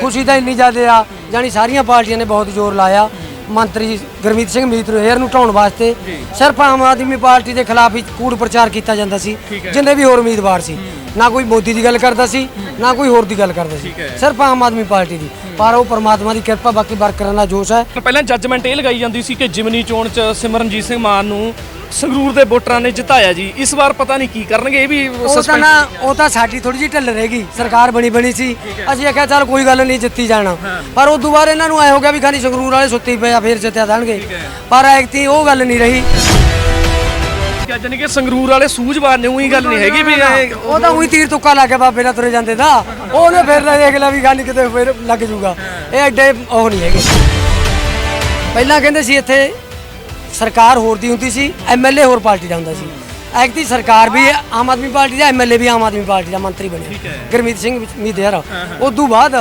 ਖੁਸ਼ੀ ਤਾਂ ਇੰਨੀ ਜ਼ਿਆਦਾ ਆ ਜਾਨੀ ਸਾਰੀਆਂ ਪਾਰਟੀਆਂ ਨੇ ਬਹੁਤ ਜ਼ੋਰ ਲਾਇਆ। ਮੰਤਰੀ ਗੁਰਮੀਤ ਸਿੰਘ ਮੀਤ ਨੂੰ ਨੂੰ ਢਾਉਣ ਵਾਸਤੇ। ਸਿਰਫ ਆਮ ਆਦਮੀ ਪਾਰਟੀ ਦੇ ਖਿਲਾਫ ਹੀ ਕੂੜ ਪ੍ਰਚਾਰ ਕੀਤਾ ਜਾਂਦਾ ਸੀ ਜਿੰਨੇ ਵੀ ਹੋਰ ਉਮੀਦਵਾਰ ਸੀ। ਨਾ ਕੋਈ ਮੋਦੀ ਦੀ ਗੱਲ ਕਰਦਾ ਸੀ ਨਾ ਕੋਈ ਹੋਰ ਦੀ ਗੱਲ ਕਰਦਾ ਸੀ। ਸਿਰਫ ਆਮ ਆਦਮੀ ਪਾਰਟੀ ਦੀ। ਪਰ ਉਹ ਪਰਮਾਤਮਾ ਦੀ ਕਿਰਪਾ ਬਾਕੀ ਵਰਕਰਾਂ ਦਾ ਜੋਸ਼ ਹੈ। ਪਹਿਲਾਂ ਜੱਜਮੈਂਟ ਇਹ ਲਗਾਈ ਜਾਂਦੀ ਸੀ ਕਿ ਜਿਮਨੀ ਚੋਣ ਚ ਸਿਮਰਨਜੀਤ ਸਿੰਘ ਮਾਨ ਨੂੰ ਸੰਗਰੂਰ ਦੇ ਵੋਟਰਾਂ ਨੇ ਜਿਤਾਇਆ ਜੀ। ਇਸ ਵਾਰ ਪਤਾ ਨਹੀਂ ਕੀ ਕਰਨਗੇ ਇਹ ਵੀ ਉਹ ਤਾਂ ਨਾ ਉਹ ਤਾਂ ਸਾਡੀ ਥੋੜੀ ਜਿਹੀ ਢਿੱਲ ਰਹੇਗੀ ਸਰਕਾਰ ਬਣੀ ਬਣੀ ਸੀ। ਅਸੀਂ ਆਖਿਆ ਚੱਲ ਕੋਈ ਗੱਲ ਨਹੀਂ ਜਿੱਤੀ ਜਾਣਾ। ਪਰ ਤੋਂ ਬਾਅਦ ਇਹਨਾਂ ਨੂੰ ਐ ਹੋ ਗਿਆ ਵੀ ਖਾਨੀ ਸੰਗਰੂਰ ਵਾਲੇ ਸੁੱਤੀ ਪਏ ਆ ਫੇਰ ਜਿੱਤਿਆ ਦੇਣਗੇ ਪਰ ਐਕਤੀ ਉਹ ਗੱਲ ਨਹੀਂ ਰਹੀ। ਜਾਨੀ ਕਿ ਸੰਗਰੂਰ ਵਾਲੇ ਸੂਝਵਾਨ ਨੇ ਉਹੀ ਗੱਲ ਨਹੀਂ ਹੈਗੀ ਵੀ ਇਹ ਉਹ ਤਾਂ ਉਹੀ ਤੀਰ ਤੁੱਕਾ ਲਾ ਕੇ ਬਾਬੇ ਨਾਲ ਤੁਰੇ ਜਾਂਦੇ ਦਾ ਉਹਨੇ ਫਿਰ ਲੈ ਦੇਖ ਲਿਆ ਵੀ ਖਾਨੀ ਕਿਤੇ ਫਿਰ ਲੱਗ ਜੂਗਾ। ਇਹ ਐਡੇ ਉਹ ਨਹੀਂ ਹੈਗੇ। ਪਹਿਲਾਂ ਕਹਿੰਦੇ ਸੀ ਇੱਥੇ ਸਰਕਾਰ ਹੋਰ ਦੀ ਹੁੰਦੀ ਸੀ ਐਮਐਲਏ ਹੋਰ ਪਾਰਟੀ ਦਾ ਹੁੰਦਾ ਸੀ। ਐਕਤੀ ਸਰਕਾਰ ਵੀ ਆਮ ਆਦਮੀ ਪਾਰਟੀ ਦਾ ਐਮਐਲਏ ਵੀ ਆਮ ਆਦਮੀ ਪਾਰਟੀ ਦਾ ਮੰਤਰੀ ਬਣਿਆ। ਗੁਰਮੀਤ ਸਿੰਘ ਮੀਦੇਰ ਉਸ ਤੋਂ ਬਾਅਦ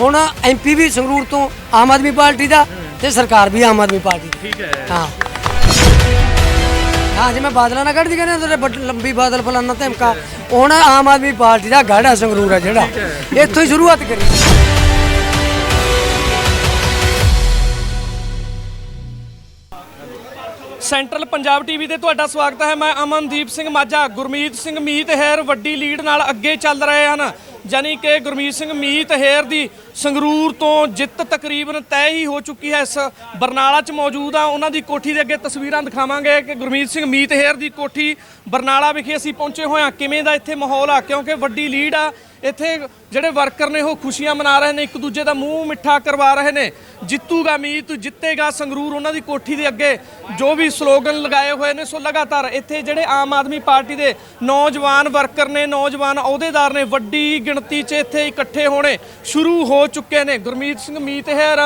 ਹੁਣ ਐਮਪੀ ਵੀ ਸੰਗਰੂਰ ਤੋਂ ਆਮ ਆਦਮੀ ਪਾਰਟੀ ਦਾ ਤੇ ਸਰਕਾਰ ਵੀ ਆਮ ਆਦਮੀ ਪਾਰਟੀ ਦੀ। ਠੀਕ ਹੈ। ਹਾਂ। ਹਾਂ ਜਿਵੇਂ ਬਾਦਲਾਂ ਨਾਲ ਕੱਢਦੀ ਕਹਿੰਦੇ ਤੇਰੇ ਲੰਬੀ ਬਾਦਲ ਫਲਾਨਾ ਧਮਕਾ। ਹੁਣ ਆਮ ਆਦਮੀ ਪਾਰਟੀ ਦਾ ਗੜ ਸੰਗਰੂਰ ਹੈ ਜਿਹੜਾ। ਇੱਥੋਂ ਹੀ ਸ਼ੁਰੂਆਤ ਕਰੀ। ਸੈਂਟਰਲ ਪੰਜਾਬ ਟੀਵੀ ਤੇ ਤੁਹਾਡਾ ਸਵਾਗਤ ਹੈ। ਮੈਂ ਅਮਨਦੀਪ ਸਿੰਘ ਮਾਝਾ, ਗੁਰਮੀਤ ਸਿੰਘ ਮੀਤ ਹੈਰ ਵੱਡੀ ਲੀਡ ਨਾਲ ਅੱਗੇ ਚੱਲ ਰਹੇ ਹਨ। ਜਾਨੀ ਕਿ ਗੁਰਮੀਤ ਸਿੰਘ ਮੀਤ ਹੈਰ ਦੀ ਸੰਗਰੂਰ ਤੋਂ ਜਿੱਤ ਤਕਰੀਬਨ ਤੈਅ ਹੀ ਹੋ ਚੁੱਕੀ ਹੈ। ਇਸ ਬਰਨਾਲਾ 'ਚ ਮੌਜੂਦ ਆ। ਉਹਨਾਂ ਦੀ ਕੋਠੀ ਦੇ ਅੱਗੇ ਤਸਵੀਰਾਂ ਦਿਖਾਵਾਂਗੇ ਕਿ ਗੁਰਮੀਤ ਸਿੰਘ ਮੀਤ ਹੈਰ ਦੀ ਕੋਠੀ ਬਰਨਾਲਾ ਵਿਖੇ ਅਸੀਂ ਪਹੁੰਚੇ ਹੋਏ ਹਾਂ। ਕਿਵੇਂ ਦਾ ਇੱਥੇ ਮਾਹੌਲ ਆ? ਕਿਉਂਕਿ ਵੱਡੀ ਲੀਡ ਆ। ਇੱਥੇ ਜਿਹੜੇ ਵਰਕਰ ਨੇ ਉਹ ਖੁਸ਼ੀਆਂ ਮਨਾ ਰਹੇ ਨੇ, ਇੱਕ ਦੂਜੇ ਦਾ ਮੂੰਹ ਮਿੱਠਾ ਕਰਵਾ ਰਹੇ ਨੇ। ਜਿੱਤੂਗਾ ਮੀਤ, ਜਿੱਤੇਗਾ ਸੰਗਰੂਰ, ਉਹਨਾਂ ਦੀ ਕੋਠੀ ਦੇ ਅੱਗੇ ਜੋ ਵੀ ਸਲੋਗਨ ਲਗਾਏ ਹੋਏ ਨੇ, ਸੋ ਲਗਾਤਾਰ ਇੱਥੇ ਜਿਹੜੇ ਆਮ ਆਦਮੀ ਪਾਰਟੀ ਦੇ ਨੌਜਵਾਨ ਵਰਕਰ ਨੇ, ਨੌਜਵਾਨ ਅਹੁਦੇਦਾਰ ਨੇ, ਵੱਡੀ ਗਿਣਤੀ 'ਚ ਇੱਥੇ ਇਕੱਠੇ ਹੋਣੇ ਸ਼ੁਰੂ ਹੋ ਚੁੱਕੇ ਨੇ। ਗੁਰਮੀਤ ਸਿੰਘ ਮੀਤ ਹੈਰ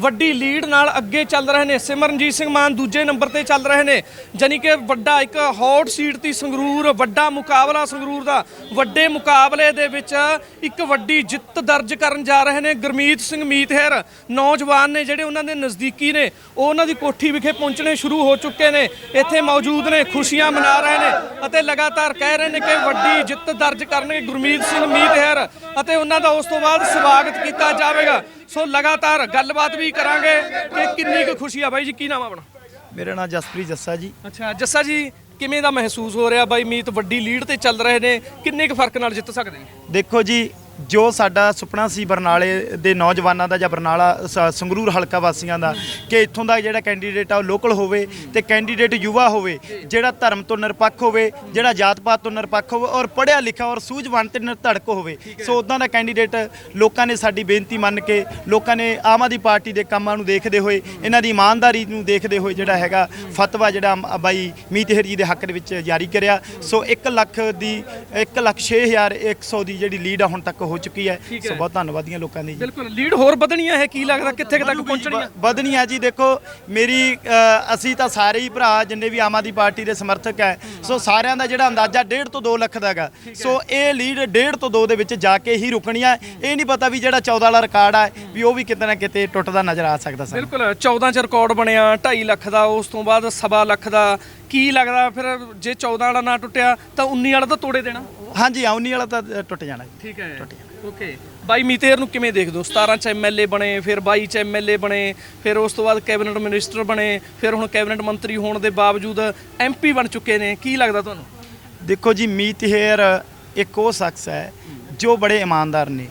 ਵੱਡੀ ਲੀਡ ਨਾਲ ਅੱਗੇ ਚੱਲ ਰਹੇ ਨੇ। ਸਿਮਰਨਜੀਤ ਸਿੰਘ ਮਾਨ ਦੂਜੇ ਨੰਬਰ ਤੇ ਚੱਲ ਰਹੇ ਨੇ। ਜਾਨੀ ਕਿ ਵੱਡਾ ਇੱਕ ਹੌਟ ਸੀਟ ਦੀ ਸੰਗਰੂਰ, ਵੱਡਾ ਮੁਕਾਬਲਾ ਸੰਗਰੂਰ ਦਾ। ਵੱਡੇ ਮੁਕਾਬਲੇ ਦੇ ਵਿੱਚ ਇੱਕ ਵੱਡੀ ਜਿੱਤ ਦਰਜ ਕਰਨ ਜਾ ਰਹੇ ਨੇ ਗੁਰਮੀਤ ਸਿੰਘ ਮੀਤਹਿਰ। ਨੌਜਵਾਨ ਨੇ ਜਿਹੜੇ ਉਹਨਾਂ ਦੇ ਨਜ਼ਦੀਕੀ ਨੇ ਉਹ ਉਹਨਾਂ ਦੀ ਕੋਠੀ ਵਿਖੇ ਪਹੁੰਚਣੇ ਸ਼ੁਰੂ ਹੋ ਚੁੱਕੇ ਨੇ। ਇੱਥੇ ਮੌਜੂਦ ਨੇ ਖੁਸ਼ੀਆਂ ਮਨਾ ਰਹੇ ਨੇ ਅਤੇ ਲਗਾਤਾਰ ਕਹਿ ਰਹੇ ਨੇ ਕਿ ਵੱਡੀ ਜਿੱਤ ਦਰਜ ਕਰਨਗੇ ਗੁਰਮੀਤ ਸਿੰਘ ਮੀਤਹਿਰ ਅਤੇ ਉਹਨਾਂ ਦਾ ਉਸ ਤੋਂ ਬਾਅਦ ਸਵਾਗਤ ਕੀਤਾ ਜਾਵੇਗਾ। ਸੋ ਲਗਾਤਾਰ ਗੱਲਬਾਤ ਵੀ ਕਰਾਂਗੇ ਕਿ ਕਿੰਨੀ ਕੁ ਖੁਸ਼ੀ ਆ ਬਾਈ ਜੀ ਕੀ ਨਾਮ ਆ ਆਪਣਾ? ਮੇਰਾ ਨਾਮ ਜਸਪ੍ਰੀਤ ਜੱਸਾ ਜੀ। ਅੱਛਾ ਜੱਸਾ ਜੀ ਕਿਵੇਂ ਦਾ ਮਹਿਸੂਸ ਹੋ ਰਿਹਾ ਬਾਈ? ਮੀਤ ਵੱਡੀ ਲੀਡ ਤੇ ਚੱਲ ਰਹੇ ਨੇ ਕਿੰਨੇ ਕੁ ਫ਼ਰਕ ਨਾਲ ਜਿੱਤ ਸਕਦੇ ਨੇ? ਦੇਖੋ ਜੀ ਜੋ ਸਾਡਾ ਸੁਪਨਾ ਸੀ ਬਰਨਾਲੇ ਦੇ ਨੌਜਵਾਨਾਂ ਦਾ ਜਾਂ ਬਰਨਾਲਾ ਸੰਗਰੂਰ ਹਲਕਾ ਵਾਸੀਆਂ ਦਾ ਕਿ ਇੱਥੋਂ ਦਾ ਜਿਹੜਾ ਕੈਂਡੀਡੇਟ ਆ ਉਹ ਲੋਕਲ ਹੋਵੇ ਤੇ ਕੈਂਡੀਡੇਟ ਯੁਵਾ ਹੋਵੇ ਜਿਹੜਾ ਧਰਮ ਤੋਂ ਨਿਰਪੱਖ ਹੋਵੇ ਜਿਹੜਾ ਜਾਤ ਪਾਤ ਤੋਂ ਨਿਰਪੱਖ ਹੋਵੇ ਔਰ ਪੜ੍ਹਿਆ ਲਿਖਿਆ ਔਰ ਸੂਝਵਾਨ ਤੇ ਨਿਰਧੜਕ ਹੋਵੇ। ਸੋ ਉਦਾਂ ਦਾ ਕੈਂਡੀਡੇਟ ਲੋਕਾਂ ਨੇ ਸਾਡੀ ਬੇਨਤੀ ਮੰਨ ਕੇ ਲੋਕਾਂ ਨੇ ਆਮ ਆਦਮੀ ਪਾਰਟੀ ਦੇ ਕੰਮਾਂ ਨੂੰ ਦੇਖਦੇ ਹੋਏ ਇਹਨਾਂ ਦੀ ਇਮਾਨਦਾਰੀ ਨੂੰ ਦੇਖਦੇ ਹੋਏ ਜਿਹੜਾ ਹੈਗਾ ਫਤਵਾ ਜਿਹੜਾ ਬਾਈ ਮੀਤਹਿਰ ਜੀ ਦੇ ਹੱਕ ਦੇ ਵਿੱਚ ਜਾਰੀ ਕਰਿਆ। ਸੋ 1 ਲੱਖ ਦੀ 1 ਲੱਖ 6100 ਦੀ ਜਿਹੜੀ ਲੀਡ ਆ ਹੁਣ ਤੱਕ ਹੋ ਚੁੱਕੀ ਹੈ। ਸੋ ਬਹੁਤ ਧੰਨਵਾਦੀਆਂ ਲੋਕਾਂ ਦੀ ਜੀ। ਬਿਲਕੁਲ ਲੀਡ ਹੋਰ ਵਧਣੀ ਹੈ ਕੀ ਲੱਗਦਾ ਕਿੱਥੇ ਤੱਕ ਪਹੁੰਚਣੀ ਹੈ ਵਧਣੀ ਹੈ ਜੀ ਦੇਖੋ ਮੇਰੀ ਅਸੀਂ ਤਾਂ ਸਾਰੇ ਹੀ ਭਰਾ ਜਿੰਨੇ ਵੀ ਆਮ ਆਦਮੀ ਪਾਰਟੀ ਦੇ ਸਮਰਥਕ ਹੈ ਸੋ ਸਾਰਿਆਂ ਦਾ ਜਿਹੜਾ ਅੰਦਾਜ਼ਾ 1.5 ਤੋਂ 2 ਲੱਖ ਦਾ ਹੈਗਾ। ਸੋ ਇਹ ਲੀਡ 1.5 ਤੋਂ 2 ਦੇ ਵਿੱਚ ਜਾ ਕੇ ਹੀ ਰੁਕਣੀ ਹੈ। ਇਹ ਨਹੀਂ ਪਤਾ ਵੀ ਜਿਹੜਾ 14 ਵਾਲਾ ਰਿਕਾਰਡ ਹੈ ਵੀ ਉਹ ਵੀ ਕਿਤੇ ਨਾ ਕਿਤੇ ਟੁੱਟਦਾ ਨਜ਼ਰ ਆ ਸਕਦਾ ਸਾਨੂੰ। ਬਿਲਕੁਲ 14 ਚ ਰਿਕਾਰਡ ਬਣਿਆ 2.5 ਲੱਖ ਦਾ ਉਸ ਤੋਂ ਬਾਅਦ ਸਵਾ ਲੱਖ ਦਾ। ਕੀ ਲੱਗਦਾ ਫਿਰ ਜੇ 14 ਵਾਲਾ ਨਾ ਟੁੱਟਿਆ ਤਾਂ 19 ਵਾਲਾ ਤਾਂ ਤੋੜੇ ਦੇਣਾ। ਹਾਂਜੀ ਆਉਣੀ ਵਾਲਾ ਤਾਂ ਅ, ਟੁੱਟ ਜਾਣਾ ਜੀ। ਠੀਕ ਹੈ। ਓਕੇ। ਬਾਈ ਮੀਤੇਰ ਨੂੰ ਕਿਵੇਂ ਦੇਖਦੇ ਹੋ? 17 ਚ ਐਮਐਲਏ ਬਣੇ ਫਿਰ 22 ਚ ਐਮਐਲਏ ਬਣੇ ਫਿਰ ਉਸ ਤੋਂ ਬਾਅਦ ਕੈਬਨਿਟ ਮਿਨਿਸਟਰ ਬਣੇ ਫਿਰ ਹੁਣ ਕੈਬਨਿਟ ਮੰਤਰੀ ਹੋਣ ਦੇ ਬਾਵਜੂਦ ਐਮਪੀ ਬਣ ਚੁੱਕੇ ਨੇ। ਕੀ ਲੱਗਦਾ ਤੁਹਾਨੂੰ? ਦੇਖੋ ਜੀ ਮੀਤ ਇੱਕ ਉਹ ਸ਼ਖਸ ਹੈ ਜੋ ਬੜੇ ਇਮਾਨਦਾਰ ਨੇ।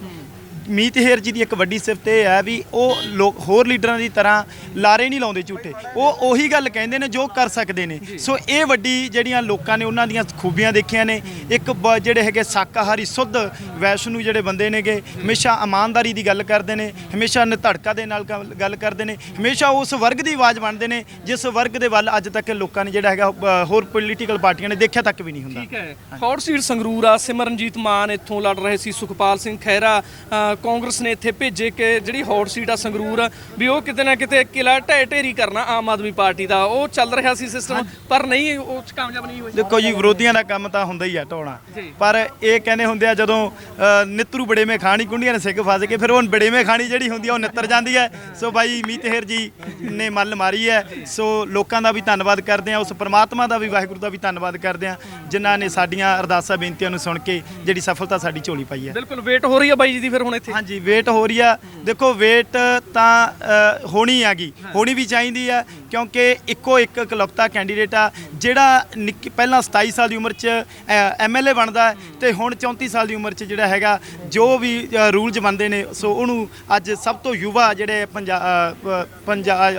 ਮੀਤ ਹੇਰ ਜੀ ਦੀ ਇੱਕ ਵੱਡੀ ਸਿਫਤ ਇਹ ਹੈ ਵੀ ਉਹ ਲੋਕ ਹੋਰ ਲੀਡਰਾਂ ਦੀ ਤਰ੍ਹਾਂ ਲਾਰੇ ਨਹੀਂ ਲਾਉਂਦੇ ਝੂਠੇ। ਉਹ ਉਹੀ ਗੱਲ ਕਹਿੰਦੇ ਨੇ ਜੋ ਕਰ ਸਕਦੇ ਨੇ। ਸੋ ਇਹ ਵੱਡੀ ਜਿਹੜੀਆਂ ਲੋਕਾਂ ਨੇ ਉਹਨਾਂ ਦੀਆਂ ਖੂਬੀਆਂ ਦੇਖੀਆਂ ਨੇ। ਇੱਕ ਬ- ਜਿਹੜੇ ਹੈਗੇ ਸ਼ਾਕਾਹਾਰੀ ਸੁੱਧ ਵੈਸ਼ਨੂ ਜਿਹੜੇ ਬੰਦੇ ਨੇਗੇ ਹਮੇਸ਼ਾ ਇਮਾਨਦਾਰੀ ਦੀ ਗੱਲ ਕਰਦੇ ਨੇ ਹਮੇਸ਼ਾ ਨਿਧੜਕਾ ਦੇ ਨਾਲ ਗੱਲ- ਗੱਲ ਕਰਦੇ ਨੇ ਹਮੇਸ਼ਾ ਉਸ ਵਰਗ ਦੀ ਆਵਾਜ਼ ਬਣਦੇ ਨੇ ਜਿਸ ਵਰਗ ਦੇ ਵੱਲ ਅੱਜ ਤੱਕ ਲੋਕਾਂ ਨੇ ਜਿਹੜਾ ਹੈਗਾ ਅ, ਹੋਰ ਪੋਲੀਟੀਕਲ ਪਾਰਟੀਆਂ ਨੇ ਦੇਖਿਆ ਤੱਕ ਵੀ ਨਹੀਂ ਹੁੰਦਾ। ਠੀਕ ਹੈ। ਹੌਟ ਸੀਟ ਸੰਗਰੂਰ ਆ ਸਿਮਰਨਜੀਤ ਮਾਨ ਇੱਥੋਂ ਲੜ ਰਹੇ ਸੀ ਸੁਖਪਾਲ ਸਿੰਘ ਖਹਿਰਾ ਅ, ਕਾਂਗਰਸ ਨੇ ਇੱਥੇ ਭੇਜੇ ਕਿ ਜਿਹੜੀ ਹੌਟ ਸੀਟ ਆ ਸੰਗਰੂਰ ਵੀ ਉਹ ਕਿਤੇ ਨਾ ਕਿਤੇ ਕਿਲਾ ਢਹਿ ਢੇਰੀ ਕਰਨਾ ਆਮ ਆਦਮੀ ਪਾਰਟੀ ਦਾ। ਉਹ ਚੱਲ ਰਿਹਾ ਸੀ ਸਿਸਟਮ ਪਰ ਨਹੀਂ ਉਹ 'ਚ ਕਾਮਯਾਬ ਨਹੀਂ ਹੋਈ। ਦੇਖੋ ਜੀ ਵਿਰੋਧੀਆਂ ਦਾ ਕੰਮ ਤਾਂ ਹੁੰਦਾ ਹੀ ਆ ਢਾਉਣਾ ਜੀ। ਪਰ ਇਹ ਕਹਿੰਦੇ ਹੁੰਦੇ ਆ ਜਦੋਂ ਨਿੱਤਰੂ ਬੜੇਵੇਂ ਖਾਣੀ ਕੁੰਡੀਆਂ ਨੇ ਸਿੱਖ ਫਸ ਕੇ ਫਿਰ ਉਹ ਬੜੇਵੇਂ ਖਾਣੀ ਜਿਹੜੀ ਹੁੰਦੀ ਆ ਉਹ ਨਿੱਤਰ ਜਾਂਦੀ ਹੈ ਸੋ ਬਾਈ ਮੀਤਹਿਰ ਜੀ ਨੇ ਮੱਲ ਮਾਰੀ ਹੈ ਸੋ ਲੋਕਾਂ ਦਾ ਵੀ ਧੰਨਵਾਦ ਕਰਦੇ ਆ ਉਸ ਪ੍ਰਮਾਤਮਾ ਦਾ ਵੀ ਵਾਹਿਗੁਰੂ ਦਾ ਵੀ ਧੰਨਵਾਦ ਕਰਦੇ ਆ ਜਿਨ੍ਹਾਂ ਨੇ ਸਾਡੀਆਂ ਅਰਦਾਸਾਂ ਬੇਨਤੀਆਂ ਨੂੰ ਸੁਣ ਕੇ ਜਿਹੜੀ ਸਫਲਤਾ ਸਾਡੀ ਝੋਲੀ ਪਾਈ ਹੈ ਬਿਲਕੁਲ ਵੇਟ ਹੋ ਰਹੀ ਹੈ ਬਾਈ ਜੀ ਦੀ ਫਿਰ ਹੁਣ ਇੱਥੇ ਇੱਥੇ। ਹਾਂਜੀ ਵੇਟ ਹੋ ਰਹੀ ਆ। ਦੇਖੋ ਵੇਟ ਤਾਂ ਹੋਣੀ ਹੈਗੀ। ਹੋਣੀ ਵੀ ਚਾਹੀਦੀ ਆ ਕਿਉਂਕਿ ਇੱਕੋ ਇੱਕ ਇਕਲੌਤਾ ਕੈਂਡੀਡੇਟ ਆ ਜਿਹੜਾ ਪਹਿਲਾਂ 27 ਸਾਲ ਦੀ ਉਮਰ 'ਚ ਐਮਐਲਏ ਬਣਦਾ ਤੇ ਹੁਣ 34 ਸਾਲ ਦੀ ਉਮਰ 'ਚ ਜਿਹੜਾ ਹੈਗਾ ਜੋ ਵੀ ਰੂਲਸ ਬਣਦੇ ਨੇ ਸੋ ਉਹਨੂੰ ਅੱਜ ਸਭ ਤੋਂ ਯੁਵਾ ਜਿਹੜੇ ਪੰਜਾਬ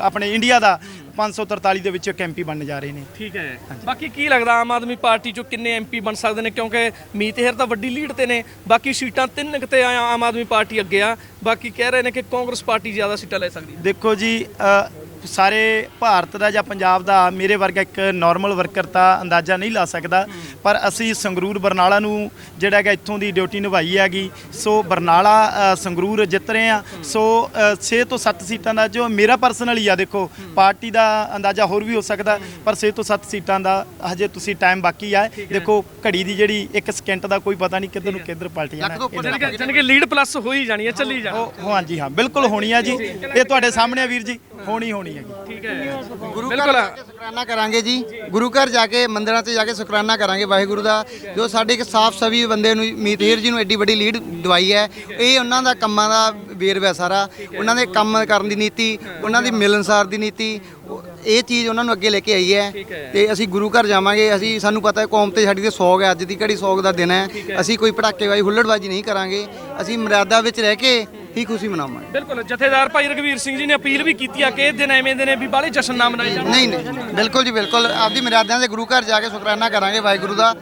ਆਪਣੇ ਇੰਡੀਆ ਦਾ 543 ਦੇ ਵਿੱਚ ਕੈਂਪੀ ਬਣਨ ਜਾ ਰਹੇ ਨੇ। ਠੀਕ ਹੈ। ਬਾਕੀ ਕੀ ਲੱਗਦਾ ਆਮ ਆਦਮੀ ਪਾਰਟੀ ਚੋਂ ਕਿੰਨੇ ਐਮਪੀ ਬਣ ਸਕਦੇ ਨੇ? ਕਿਉਂਕਿ ਮੀਤ ਹੇਰ ਤਾਂ ਵੱਡੀ ਲੀਡ ਤੇ ਨੇ। ਬਾਕੀ ਸੀਟਾਂ ਤਿੰਨ ਕਿਤੇ ਆਮ ਆਦਮੀ ਪਾਰਟੀ ਅੱਗੇ ਆ। ਬਾਕੀ ਕਹਿ ਰਹੇ ਨੇ ਕਿ ਕਾਂਗਰਸ ਪਾਰਟੀ ਜ਼ਿਆਦਾ ਸੀਟਾਂ ਲੈ ਸਕਦੀ ਹੈ। ਦੇਖੋ ਜੀ ਸਾਰੇ ਭਾਰਤ ਦਾ ਜਾਂ ਪੰਜਾਬ ਦਾ ਮੇਰੇ ਵਰਗਾ ਇੱਕ ਨਾਰਮਲ ਵਰਕਰ ਤਾਂ ਅੰਦਾਜ਼ਾ ਨਹੀਂ ਲਾ ਸਕਦਾ। ਪਰ ਅਸੀਂ ਸੰਗਰੂਰ ਬਰਨਾਲਾ ਨੂੰ ਜਿਹੜਾ ਹੈਗਾ ਇੱਥੋਂ ਦੀ ਡਿਊਟੀ ਨਿਭਾਈ ਹੈਗੀ। ਸੋ ਬਰਨਾਲਾ ਸੰਗਰੂਰ ਜਿੱਤ ਰਹੇ ਆ ਸੋ 6 ਤੋਂ 7 ਸੀਟਾਂ ਦਾ ਜੋ ਮੇਰਾ ਪਰਸਨਲ ਆ ਦੇਖੋ ਪਾਰਟੀ ਦਾ ਅੰਦਾਜ਼ਾ ਹੋਰ ਵੀ ਹੋ ਸਕਦਾ ਪਰ 6 ਤੋਂ 7 ਸੀਟਾਂ ਦਾ ਹਜੇ ਤੁਸੀਂ ਟਾਈਮ ਬਾਕੀ ਆ। ਦੇਖੋ ਘੜੀ ਦੀ ਜਿਹੜੀ 1 ਸਕਿੰਟ ਦਾ ਕੋਈ ਪਤਾ ਨਹੀਂ ਕਿੱਧਰ ਨੂੰ ਕਿੱਧਰ ਪਲਟ ਜਾਣਾ ਜਾਣੀ ਕਿ ਲੀਡ ਪਲੱਸ ਹੋ ਹੀ ਜਾਣੀ ਹੈ ਚੱਲੀ ਜਾਣੀ। ਹਾਂਜੀ ਹਾਂ ਬਿਲਕੁਲ ਹੋਣੀ ਆ ਜੀ। ਇਹ ਤੁਹਾਡੇ ਸਾਹਮਣੇ ਵੀਰ ਜੀ। ਹੋਣੀ ਹੋਣੀ। ਹੈਗੀ। ਠੀਕ ਹੈ। ਗੁਰੂ। ਘਰ ਜਾ ਕੇ ਸ਼ੁਕਰਾਨਾ ਕਰਾਂਗੇ ਜੀ। ਗੁਰੂ ਘਰ ਜਾ ਕੇ ਮੰਦਿਰਾਂ ਤੇ ਜਾ ਕੇ ਸ਼ੁਕਰਾਨਾ ਕਰਾਂਗੇ ਵਾਹਿਗੁਰੂ ਦਾ। ਜੋ ਸਾਡੇ ਇੱਕ ਸਾਫ਼ ਸਵੀ ਬੰਦੇ ਨੂੰ ਮੀਤਹੀਰ ਜੀ ਨੂੰ ਐਡੀ ਵੱਡੀ ਲੀਡ ਦਵਾਈ ਹੈ ਇਹ ਉਹਨਾਂ ਦਾ ਕੰਮਾਂ ਦਾ ਵੇਰਵਾ ਸਾਰਾ। ਉਹਨਾਂ ਦੇ ਕੰਮ ਕਰਨ ਦੀ ਨੀਤੀ ਉਹਨਾਂ ਦੀ ਮਿਲਨਸਾਰ ਦੀ ਨੀਤੀ ਇਹ ਚੀਜ਼ ਉਹਨਾਂ ਨੂੰ ਅੱਗੇ ਲੈ ਕੇ ਆਈ ਹੈ। ਤੇ ਅਸੀਂ ਗੁਰੂ ਘਰ ਜਾਵਾਂਗੇ। ਅਸੀਂ ਸਾਨੂੰ ਪਤਾ ਹੈ ਕੌਮ ਤੇ ਸਾਡੀ ਤੇ ਸੌਗ ਹੈ ਅੱਜ ਦੀ ਘੜੀ ਸੌਗ ਦਾ ਦਿਨ ਹੈ। ਅਸੀਂ ਕੋਈ ਪਟਾਕੇਬਾਜ਼ੀ ਹੁੱਲੜਬਾਜ਼ੀ ਨਹੀਂ ਕਰਾਂਗੇ। ਅਸੀਂ ਮਰਿਆਦਾ ਵਿੱਚ ਰਹਿ ਕੇ ਹੀ ਖੁਸ਼ੀ ਮਨਾਵਾਂਗੇ। ਬਿਲਕੁਲ ਜਥੇਦਾਰ ਭਾਈ ਰਗਵੀਰ ਸਿੰਘ ਜੀ ਨੇ ਅਪੀਲ ਵੀ ਕੀਤੀ ਆ ਕਿ ਇਹ ਦਿਨ ਐਵੇਂ ਦੇ ਨੇ ਵੀ ਬਾਲੇ ਜਸ਼ਨ ਨਾ ਮਨਾਏ ਜਾਣ। ਨਹੀਂ ਨਹੀਂ ਬਿਲਕੁਲ ਜੀ ਬਿਲਕੁਲ। ਆਪਦੀ ਮਰਿਆਦਿਆਂ ਦੇ ਗੁਰੂ ਘਰ ਜਾ ਕੇ ਸ਼ੁਕਰਾਨਾ ਕਰਾਂਗੇ ਵਾਹਿਗੁਰੂ ਦਾ।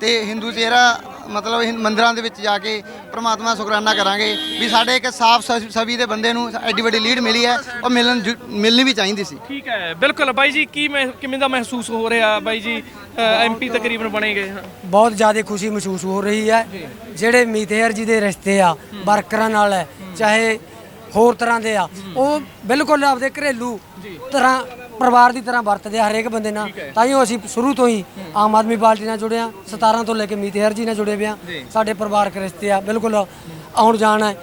ਤੇ ਹਿੰਦੂ ਚਿਹਰਾ ਮਤਲਬ ਹਿੰ- ਮੰਦਿਰਾਂ ਦੇ ਵਿੱਚ ਜਾ ਕੇ ਪ੍ਰਮਾਤਮਾ ਦਾ ਸ਼ੁਕਰਾਨਾ ਕਰਾਂਗੇ ਵੀ ਸਾਡੇ ਇੱਕ ਸਾਫ਼ ਸਵੀ ਦੇ ਬੰਦੇ ਨੂੰ ਐਡੀ ਵੱਡੀ ਲੀਡ ਮਿਲੀ ਹੈ ਉਹ ਮਿਲਣ ਜੁ- ਮਿਲਣੀ ਵੀ ਚਾਹੀਦੀ ਸੀ। ਠੀਕ ਹੈ ਬਿਲਕੁਲ। ਬਾਈ ਜੀ ਕੀ ਮੈਂ ਕਿਵੇਂ ਦਾ ਮਹਿਸੂਸ ਹੋ ਰਿਹਾ ਬਾਈ ਜੀ? ਐਮਪੀ ਤਕਰੀਬਨ ਬਣੇ ਗਏ ਹਾਂ। ਬਹੁਤ ਜ਼ਿਆਦਾ ਖੁਸ਼ੀ ਮਹਿਸੂਸ ਹੋ ਰਹੀ ਹੈ। ਜਿਹੜੇ ਮੀਤੇਰ ਜੀ ਦੇ ਰਿਸ਼ਤੇ ਆ ਵਰਕਰਾਂ ਨਾਲ ਹੈ ਚਾਹੇ ਹੋਰ ਤਰ੍ਹਾਂ ਦੇ ਆ ਉਹ ਬਿਲਕੁਲ ਆਪਦੇ ਘਰੇਲੂ ਤਰ੍ਹਾਂ ਪਰਿਵਾਰ ਦੀ ਤਰ੍ਹਾਂ ਵਰਤਦੇ ਆ ਹਰੇਕ ਬੰਦੇ ਨਾਲ ਤਾਈਓ ਅਸੀਂ ਸ਼ੁਰੂ ਤੋਂ ਹੀ ਆਮ ਆਦਮੀ ਪਾਰਟੀ ਨਾਲ ਜੁੜੇ ਆ 17 ਤੋਂ ਲੈ ਕੇ ਮੀਤੇਰ ਜੀ ਨਾਲ ਜੁੜੇ ਹੋਏ ਆ ਸਾਡੇ ਪਰਿਵਾਰਕ ਰਿਸ਼ਤੇ ਆ ਬਿਲਕੁਲ ਆਉਣ ਜਾਣ ਹੈ।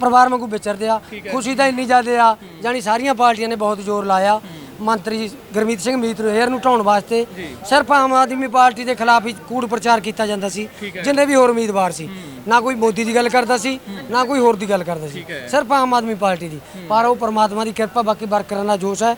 ਪਰਿਵਾਰ ਵਾਂਗੂ ਵਿਚਰਦੇ ਆ ਖੁਸ਼ੀ ਤਾਂ ਇੰਨੀ ਜ਼ਿਆਦਾ ਆ ਜਾਨੀ ਸਾਰੀਆਂ ਪਾਰਟੀਆਂ ਨੇ ਬਹੁਤ ਜ਼ੋਰ ਲਾਇਆ। ਮੰਤਰੀ ਗੁਰਮੀਤ ਸਿੰਘ ਮੀਤ ਰੋਹੇਰ ਨੂੰ ਢਾਉਣ ਵਾਸਤੇ ਸਿਰਫ ਆਮ ਆਦਮੀ ਪਾਰਟੀ ਦੇ ਖਿਲਾਫ ਹੀ ਕੂੜ ਪ੍ਰਚਾਰ ਕੀਤਾ ਜਾਂਦਾ ਸੀ ਜਿੰਨੇ ਵੀ ਹੋਰ ਉਮੀਦਵਾਰ ਸੀ। ਨਾ ਕੋਈ ਮੋਦੀ ਦੀ ਗੱਲ ਕਰਦਾ ਸੀ ਨਾ ਕੋਈ ਹੋਰ ਦੀ ਗੱਲ ਕਰਦਾ ਸੀ। ਸਿਰਫ ਆਮ ਆਦਮੀ ਪਾਰਟੀ ਦੀ। ਪਰ ਉਹ ਪਰਮਾਤਮਾ ਦੀ ਕਿਰਪਾ ਬਾਕੀ ਵਰਕਰਾਂ ਦਾ ਜੋਸ਼ ਹੈ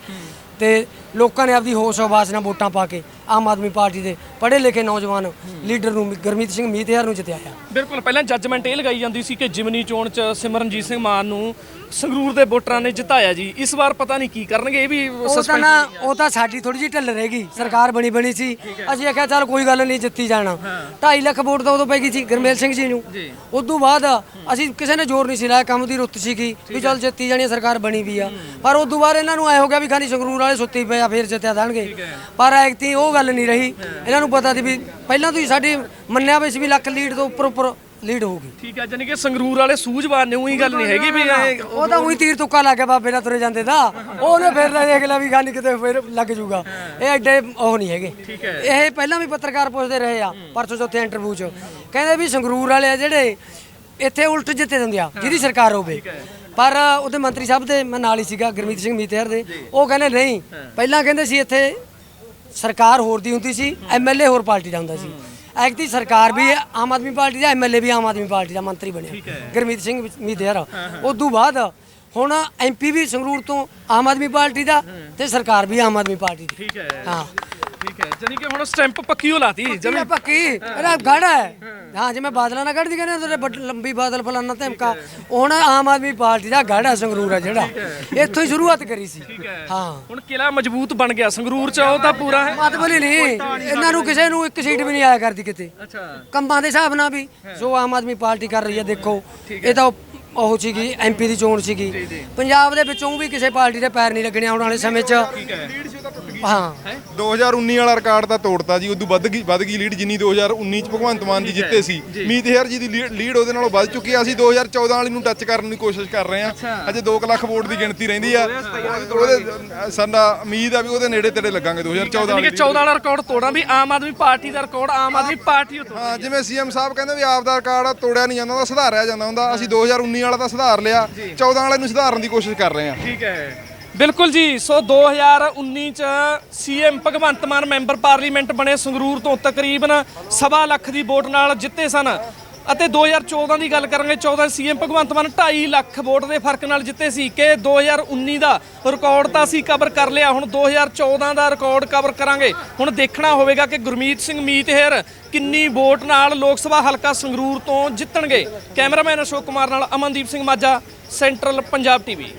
ਤੇ ਲੋਕਾਂ ਨੇ ਆਪਦੀ ਹੋਸ਼ ਹਵਾਸ ਨਾਲ ਵੋਟਾਂ ਪਾ ਕੇ ਆਮ ਆਦਮੀ ਪਾਰਟੀ ਦੇ ਪੜ੍ਹੇ ਲਿਖੇ ਨੌਜਵਾਨ ਲੀਡਰ ਨੂੰ ਗੁਰਮੀਤ ਸਿੰਘ ਮੀਤਿਆਰ ਨੂੰ ਜਿਤਾਇਆ ਬਿਲਕੁਲ ਪਹਿਲਾਂ ਜੱਜਮੈਂਟ ਇਹ ਲਗਾਈ ਜਾਂਦੀ ਸੀ ਕਿ ਜਿਮਨੀ ਚੋਣ ਚ ਸਿਮਰਨਜੀਤ ਸਿੰਘ ਮਾਨ ਨੂੰ ਸੰਗਰੂਰ ਦੇ ਵੋਟਰਾਂ ਨੇ ਜਿਤਾਇਆ ਜੀ। ਇਸ ਵਾਰ ਪਤਾ ਨਹੀਂ ਕੀ ਕਰਨਗੇ ਇਹ ਵੀ ਉਹ ਤਾਂ ਨਾ ਉਹ ਤਾਂ ਸਾਡੀ ਥੋੜੀ ਜਿਹੀ ਢਿੱਲ ਰਹੇਗੀ ਸਰਕਾਰ ਬਣੀ ਬਣੀ ਸੀ। ਅਸੀਂ ਆਖਿਆ ਚੱਲ ਕੋਈ ਗੱਲ ਨਹੀਂ ਜਿੱਤੀ ਜਾਣਾ। 2.5 ਲੱਖ ਵੋਟ ਤਾਂ ਉਦੋਂ ਪੈ ਗਈ ਸੀ ਗਰਮੇਲ ਸਿੰਘ ਜੀ ਨੂੰ। ਉਦੋਂ ਬਾਅਦ ਅਸੀਂ ਕਿਸੇ ਨੇ ਜ਼ੋਰ ਨਹੀਂ ਸੀ ਲਾਇਆ ਕੰਮ ਦੀ ਰੁੱਤ ਸੀਗੀ ਵੀ ਚੱਲ ਜਿੱਤੀ ਜਾਣੀ ਸਰਕਾਰ ਬਣੀ ਵੀ ਆ। ਪਰ ਉਦੋਂ ਬਾਅਦ ਇਹਨਾਂ ਨੂੰ ਐ ਹੋ ਗਿਆ ਵੀ ਖਾਨੀ ਸੰਗਰੂਰ ਵਾਲੇ ਸੁੱਤੀ ਪਏ ਆ ਫੇਰ ਜਿੱਤਿਆ ਦੇਣਗੇ। ਪਰ ਐਕਤੀ ਉਹ ਗੱਲ ਨਹੀਂ ਰਹੀ। ਇਹਨਾਂ ਨੂੰ ਪਤਾ ਸੀ ਵੀ ਪਹਿਲਾਂ ਤੋਂ ਹੀ ਸਾਡੀ ਮੰਨਿਆ ਵੀ ਸੀ ਵੀ ਲੱਖ ਲੀਡ ਤੋਂ ਉੱਪਰ ਉੱਪਰ ਲੀਡ ਹੋਊਗੀ। ਠੀਕ ਹੈ ਜਾਨੀ ਕਿ ਸੰਗਰੂਰ ਵਾਲੇ ਸੂਝਵਾਨ ਨੇ ਉਹੀ ਗੱਲ ਨਹੀਂ ਹੈਗੀ ਵੀ ਇਹ ਉਹ ਤਾਂ ਉਹੀ ਤੀਰ ਤੁੱਕਾ ਲਾ ਕੇ ਬਾਬੇ ਨਾਲ ਤੁਰੇ ਜਾਂਦੇ ਦਾ ਉਹਨੇ ਫਿਰ ਲੈ ਦੇਖ ਲਿਆ ਵੀ ਖਾਨੀ ਕਿਤੇ ਫਿਰ ਲੱਗ ਜੂਗਾ। ਇਹ ਐਡੇ ਉਹ ਨਹੀਂ ਹੈਗੇ। ਇਹ ਪਹਿਲਾਂ ਵੀ ਪੱਤਰਕਾਰ ਪੁੱਛਦੇ ਰਹੇ ਆ ਪਰਸੋਂ ਚੌਥੇ ਇੰਟਰਵਿਊ 'ਚ। ਕਹਿੰਦੇ ਵੀ ਸੰਗਰੂਰ ਵਾਲੇ ਆ ਜਿਹੜੇ ਇੱਥੇ ਉਲਟ ਜਿੱਤੇ ਦਿੰਦੇ ਆ ਜਿਹਦੀ ਸਰਕਾਰ ਹੋਵੇ। ਪਰ ਉਹਦੇ ਮੰਤਰੀ ਸਾਹਿਬ ਦੇ ਮੈਂ ਨਾਲ ਹੀ ਸੀਗਾ ਗੁਰਮੀਤ ਸਿੰਘ ਮੀਤੇਰ ਦੇ। ਉਹ ਕਹਿੰਦੇ ਨਹੀਂ ਪਹਿਲਾਂ ਕਹਿੰਦੇ ਸੀ ਇੱਥੇ ਸਰਕਾਰ ਹੋਰ ਦੀ ਹੁੰਦੀ ਸੀ ਐਮਐਲਏ ਹੋਰ ਪਾਰਟੀ ਦਾ ਹੁੰਦਾ ਸੀ। ਐਕਤੀ ਸਰਕਾਰ ਵੀ ਆਮ ਆਦਮੀ ਪਾਰਟੀ ਦਾ ਐਮਐਲਏ ਵੀ ਆਮ ਆਦਮੀ ਪਾਰਟੀ ਦਾ ਮੰਤਰੀ ਬਣਿਆ। ਗੁਰਮੀਤ ਸਿੰਘ ਮੀਤੇਰ ਉਦੋਂ ਬਾਅਦ ਹੁਣ ਐਮਪੀ ਵੀ ਸੰਗਰੂਰ ਤੋਂ ਆਮ ਆਦਮੀ ਪਾਰਟੀ ਦਾ ਤੇ ਸਰਕਾਰ ਵੀ ਆਮ ਆਦਮੀ ਪਾਰਟੀ ਦੀ। ਠੀਕ ਹੈ। ਹਾਂ। ਠੀਕ ਹੈ ਜਾਨੀ ਕਿ ਹੁਣ ਸਟੈਂਪ ਪੱਕੀ ਹੋ ਲਾਤੀ ਜਮੀ ਪੱਕੀ। ਇਹਦਾ ਗੜ ਹੈ। ਹਾਂ ਜਿਵੇਂ ਬਾਦਲਾਂ ਨਾਲ ਗੜਦੀ ਕਹਿੰਦੇ ਉਹਦੇ ਲੰਬੀ ਬਾਦਲ ਫਲਾਨਾ ਧਮਕਾ। ਹੁਣ ਆਮ ਆਦਮੀ ਪਾਰਟੀ ਦਾ ਗੜ ਹੈ ਸੰਗਰੂਰ ਹੈ ਜਿਹੜਾ। ਇੱਥੋਂ ਹੀ ਸ਼ੁਰੂਆਤ ਕਰੀ ਸੀ। ਹਾਂ। ਹੁਣ ਕਿਲਾ ਮਜ਼ਬੂਤ ਬਣ ਗਿਆ ਸੰਗਰੂਰ ਚ ਉਹ ਤਾਂ ਪੂਰਾ ਹੈ। ਮਤਲਬ ਹੀ ਨਹੀਂ। ਇਹਨਾਂ ਨੂੰ ਕਿਸੇ ਨੂੰ ਇੱਕ ਸੀਟ ਵੀ ਨਹੀਂ ਆਇਆ ਕਰਦੀ ਕਿਤੇ। ਅੱਛਾ। ਕੰਮਾਂ ਦੇ ਹਿਸਾਬ ਨਾਲ ਵੀ ਜੋ ਆਮ ਆਦਮੀ ਪਾਰਟੀ ਕਰ ਰਹੀ ਹੈ ਦੇਖੋ। ਇਹ ਤਾਂ ਉਹ ਸੀਗੀ ਐਮਪੀ ਦੀ ਚੋਣ ਸੀਗੀ। ਪੰਜਾਬ ਦੇ ਵਿੱਚੋਂ ਵੀ ਕਿਸੇ ਪਾਰਟੀ ਦੇ ਪੈਰ ਨਹੀਂ ਲੱਗਣੇ ਆਉਣ ਵਾਲੇ ਸਮੇਂ 'ਚ। ਹਾਂ। 2019 ਵਾਲਾ ਰਿਕਾਰਡ ਤਾਂ ਤੋੜਤਾ ਜੀ ਉਦੋਂ ਵੱਧ ਗਈ ਵੱਧ ਗਈ ਲੀਡ ਜਿੰਨੀ 2019 ਚ ਭਗਵੰਤ ਮਾਨ ਜੀ ਜਿੱਤੇ ਸੀ। ਮੀਤ ਹੇਰ ਜੀ ਦੀ ਲੀਡ ਉਹਦੇ ਨਾਲੋਂ ਵੱਧ ਚੁੱਕੀ ਆ। ਅਸੀਂ 2014 ਵਾਲੀ ਨੂੰ ਟੱਚ ਕਰਨ ਦੀ ਕੋਸ਼ਿਸ਼ ਕਰ ਰਹੇ ਆ। ਅਜੇ 2 ਲੱਖ ਵੋਟ ਦੀ ਗਿਣਤੀ ਰਹਿੰਦੀ ਆ। ਉਹਦੇ ਸਾਡਾ ਉਮੀਦ ਆ ਵੀ ਉਹਦੇ ਨੇੜੇ ਤੇੜੇ ਲੱਗਾਂਗੇ 2014 ਜਾਨੀ ਵਾਲੀ ਕਿ 14 ਵਾਲਾ ਰਿਕਾਰਡ ਤੋੜਾਂ ਵੀ ਆਮ ਆਦਮੀ ਪਾਰਟੀ ਦਾ ਰਿਕਾਰਡ ਆਮ ਆਦਮੀ ਪਾਰਟੀ ਉਤੋਂ ਹਾਂ ਜਿਵੇਂ ਸੀਐਮ ਸਾਹਿਬ ਕਹਿੰਦੇ ਵੀ ਆਪ ਦਾ ਰਿਕਾਰਡ ਆ, ਤੋੜਿਆ ਨਹੀਂ ਜਾਂਦਾ ਉਹਦਾ ਸੁਧਾਰਿਆ ਜਾਂਦਾ ਹੁੰਦਾ। ਅਸੀਂ 2019 ਵਾਲਾ ਤਾਂ ਸੁਧਾਰ ਲਿਆ। 14 ਵਾਲੇ ਨੂੰ ਸੁਧਾਰਨ ਦੀ ਕੋਸ਼ਿਸ਼ ਕਰ ਰਹੇ ਆ। ਠੀਕ ਹੈ। ਬਿਲਕੁਲ ਜੀ, ਸੋ 2019 ਚ CM Bhagwant Mann member parliament ਬਣੇ ਸੰਗਰੂਰ ਤੋਂ ਤਕਰੀਬਨ ਸਵਾ ਲੱਖ ਦੀ ਵੋਟ ਨਾਲ ਜਿੱਤੇ ਸਨ। ਅਤੇ 2014 ਦੀ ਗੱਲ ਕਰਾਂਗੇ 14 ਸੀਐਮ ਭਗਵੰਤ ਮਾਨ 2.5 ਲੱਖ ਵੋਟ ਦੇ ਫ਼ਰਕ ਨਾਲ ਜਿੱਤੇ ਸੀ ਕਿ 2019 ਦਾ ਰਿਕਾਰਡ ਤਾਂ ਅਸੀਂ ਕਵਰ ਕਰ ਲਿਆ, ਹੁਣ 2014 ਦਾ ਰਿਕਾਰਡ ਕਵਰ ਕਰਾਂਗੇ। ਹੁਣ ਦੇਖਣਾ ਹੋਵੇਗਾ ਕਿ ਗੁਰਮੀਤ ਸਿੰਘ ਮੀਤਹਿਰ ਕਿੰਨੀ ਵੋਟ ਨਾਲ ਲੋਕ ਸਭਾ ਹਲਕਾ ਸੰਗਰੂਰ ਤੋਂ ਜਿੱਤਣਗੇ। ਕੈਮਰਾਮੈਨ ਅਸ਼ੋਕ ਕੁਮਾਰ ਨਾਲ ਅਮਨਦੀਪ ਸਿੰਘ ਮਾਝਾ, ਸੈਂਟਰਲ ਪੰਜਾਬ ਟੀਵੀ।